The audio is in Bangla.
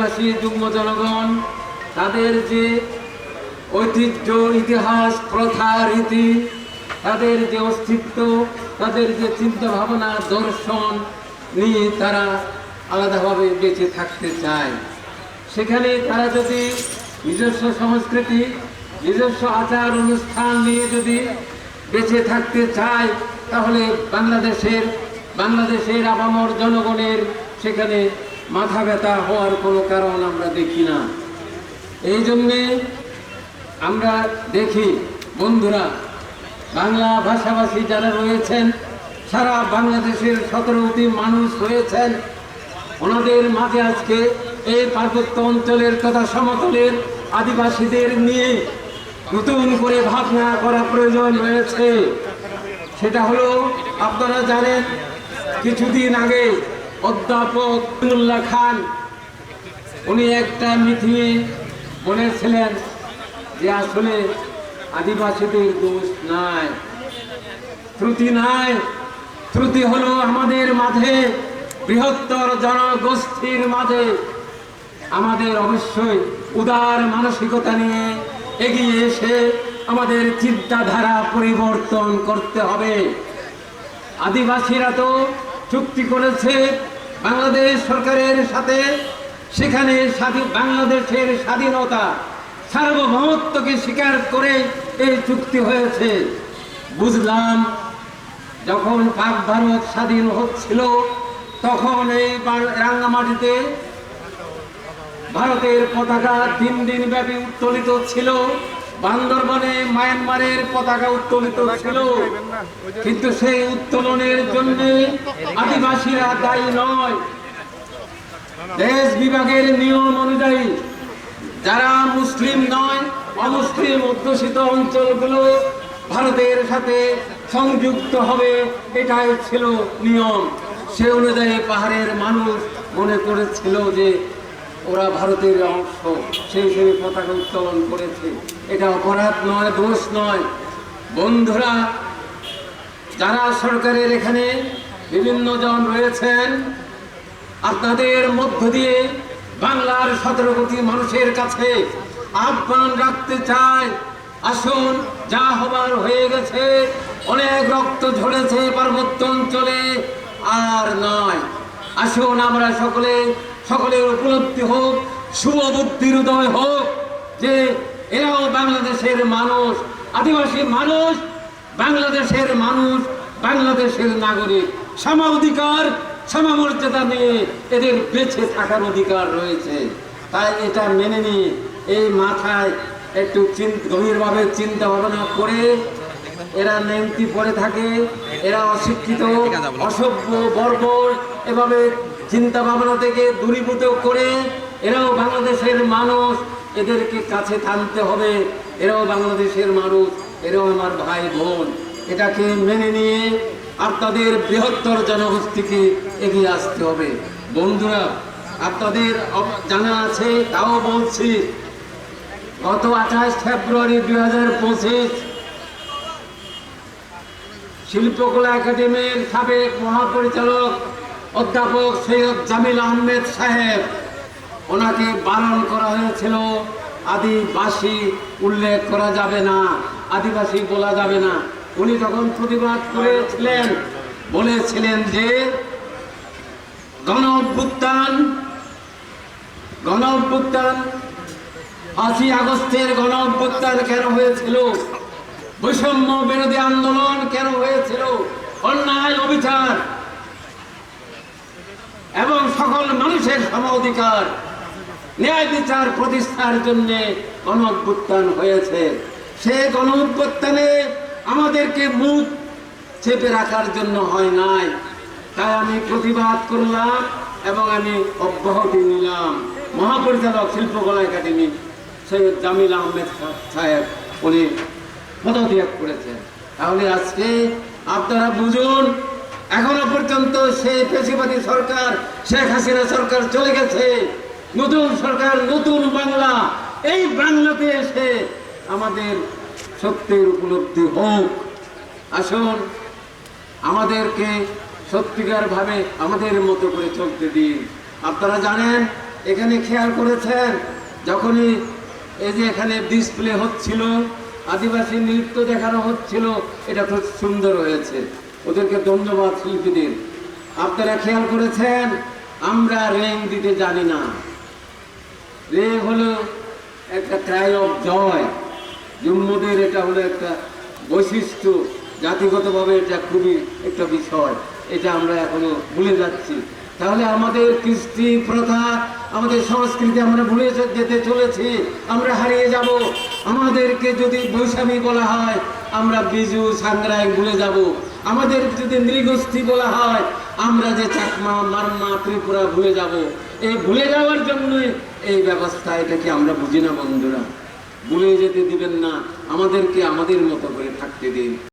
আদিবাসী যুগ্ম জনগণ, তাদের যে ঐতিহ্য, ইতিহাস, প্রথা, রীতি, তাদের যে অস্তিত্ব, তাদের যে চিন্তা ভাবনা দর্শন নিয়ে তারা আলাদাভাবে বেঁচে থাকতে চায়। সেখানে তারা যদি নিজস্ব সংস্কৃতি, নিজস্ব আচার অনুষ্ঠান নিয়ে যদি বেঁচে থাকতে চায়, তাহলে বাংলাদেশের বাংলাদেশের আবামর জনগণের সেখানে মাথা ব্যথা হওয়ার কোনো কারণ আমরা দেখি না। এই জন্যে আমরা দেখি, বন্ধুরা, বাংলা ভাষাভাষী যারা রয়েছেন, সারা বাংলাদেশের সতেরোটি মানুষ রয়েছেন, ওনাদের মাঝে আজকে এই পার্বত্য অঞ্চলের তথা সমতলের আদিবাসীদের নিয়ে নতুন করে ভাবনা করা প্রয়োজন রয়েছে। সেটা হলো, আপনারা জানেন, কিছুদিন আগে অধ্যাপক আব্দুল্লাহ খান, উনি একটা মিটিংয়ে বলেছিলেন যে আসলে আদিবাসীদের দোষ নাই। ত্রুটি নাই। ত্রুটি হলো আমাদের মাঝে, বৃহত্তর জনগোষ্ঠীর মাঝে। আমাদের অবশ্যই উদার মানসিকতা নিয়ে এগিয়ে এসে আমাদের চিন্তাধারা পরিবর্তন করতে হবে। আদিবাসীরা তো চুক্তি করেছে বাংলাদেশ সরকারের সাথে, সেখানে স্বাধীন, বাংলাদেশের স্বাধীনতা সার্বভৌমত্বকে স্বীকার করে এই চুক্তি হয়েছে। বুঝলাম, যখন পাক ভারত স্বাধীন হচ্ছিল, তখন এই রাঙ্গামাটিতে ভারতের পতাকা তিন দিন ব্যাপী উত্তোলিত ছিল। বান্দরবনে মায়ানমারের পতাকা উত্তোলিত ছিল। কিন্তু সেই উত্তোলনের জন্য আদিবাসীরা দায়ী নয়। দেশ বিভাগের নিয়ম অনুযায়ী যারা মুসলিম নয়, অমুসলিম অধ্যুষিত অঞ্চলগুলো ভারতের সাথে সংযুক্ত হবে, এটাই ছিল নিয়ম। সে অনুযায়ী পাহাড়ের মানুষ মনে করেছিল যে ওরা ভারতের অংশ, সেই হিসেবে পতাকা উত্তোলন করেছে। এটা অপরাধ নয়, দোষ নয়। বন্ধুরা, যারা সরকারের এখানে বিভিন্ন জন রয়েছেন আপনাদের মধ্য দিয়ে বাংলার সতেরো কোটি মানুষের কাছে আহ্বান রাখতে চায় আসুন, যা হবার হয়ে গেছে, অনেক রক্ত ঝরেছে পার্বত্য অঞ্চলে, আর নয়। আসুন আমরা সকলে সকলের উপলব্ধি হোক শুভ বুদ্ধির উদয় হোক, যে এরাও বাংলাদেশের মানুষ, আদিবাসী মানুষ, বাংলাদেশের মানুষ, বাংলাদেশের নাগরিক। সম অধিকার সমমর্যাদা নিয়ে এদের বেঁচে থাকার অধিকার রয়েছে। তাই এটা মেনে নিয়ে এই মাথায় একটু গভীরভাবে চিন্তা ভাবনা করে এরা নেমতি পড়ে থাকে, এরা অশিক্ষিত, অসভ্য, বর্বর, এভাবে চিন্তা ভাবনা থেকে দূরীভূত করে এরাও বাংলাদেশের মানুষ, এদেরকে কাছে টানতে হবে। এরাও বাংলাদেশের মানুষ, এরাও আমার ভাই বোন। এটাকে মেনে নিয়ে আপনাদের বৃহত্তর জনগোষ্ঠীকে এগিয়ে আসতে হবে। বন্ধুরা আপনাদের জানা আছে, তাও বলছি, গত আঠাশ ফেব্রুয়ারি দুই হাজার পঁচিশ শিল্পকলা একাডেমির সাবেক মহাপরিচালক অধ্যাপক সৈয়দ জামিল আহমেদ সাহেব। ওনাকে বারণ করা হয়েছিল, আদিবাসী উল্লেখ করা যাবে না, আদিবাসী বলা যাবে না। উনি তখন প্রতিবাদ করেছিলেন, বলেছিলেন যে গণ অভ্যুত্থান গণ অভ্যুত্থান পাঁচই আগস্টের গণ অভ্যুত্থান কেন হয়েছিল? বৈষম্য বিরোধী আন্দোলন কেন হয়েছিল? অন্যায় অবিচার এবং সকল মানুষের সম অধিকার, ন্যায় বিচার প্রতিষ্ঠার জন্য গণ হয়েছে। সে গণ আমাদেরকে মুখ চেপে রাখার জন্য হয় নাই। তাই আমি প্রতিবাদ করলাম এবং আমি অব্যাহতি নিলাম। মহাপরিচালক শিল্পকলা একাডেমি সৈয়দ জামিল আহমেদ সাহেব, উনি পদত্যাগ করেছেন। তাহলে আজকে আপনারা বুঝুন এখনও পর্যন্ত সেই পেশিবাদী সরকার, শেখ হাসিনা সরকার চলে গেছে। নতুন সরকার, নতুন বাংলা। এই বাংলাতে এসে আমাদের সত্যের উপলব্ধি হোক। আসুন, আমাদেরকে সত্যিকার ভাবে আমাদের মতো করে চলতে দিন। আপনারা জানেন, এখানে খেয়াল করেছেন, যখনই এই যে এখানে ডিসপ্লে হচ্ছিল, আদিবাসী নৃত্য দেখানো হচ্ছিল, এটা খুব সুন্দর হয়েছে। ওদেরকে ধন্যবাদ শিল্পীদের আপনারা খেয়াল করেছেন? আমরা রেং দিতে জানি না। রে হলো একটা ক্রাই অফ জয় জুম্মদের এটা হলো একটা বৈশিষ্ট্য। জাতিগতভাবে এটা খুবই একটা বিষয়। এটা আমরা এখনও ভুলে যাচ্ছি। তাহলে আমাদের কৃষ্টি প্রথা, আমাদের সংস্কৃতি আমরা ভুলে যেতে চলেছি। আমরা হারিয়ে যাব। আমাদেরকে যদি বৈশাখী বলা হয়, আমরা বিজু সাংগ্রাই ভুলে যাব। আমাদের যদি নৃগোষ্ঠী বলা হয়, আমরা যে চাকমা, মারমা, ত্রিপুরা ভুলে যাব। এই ভুলে যাওয়ার জন্যই এই ব্যবস্থা, এটা কি আমরা বুঝি না বন্ধুরা? ভুলে যেতে দিবেন না। আমাদেরকে আমাদের মতো করে থাকতে দিন।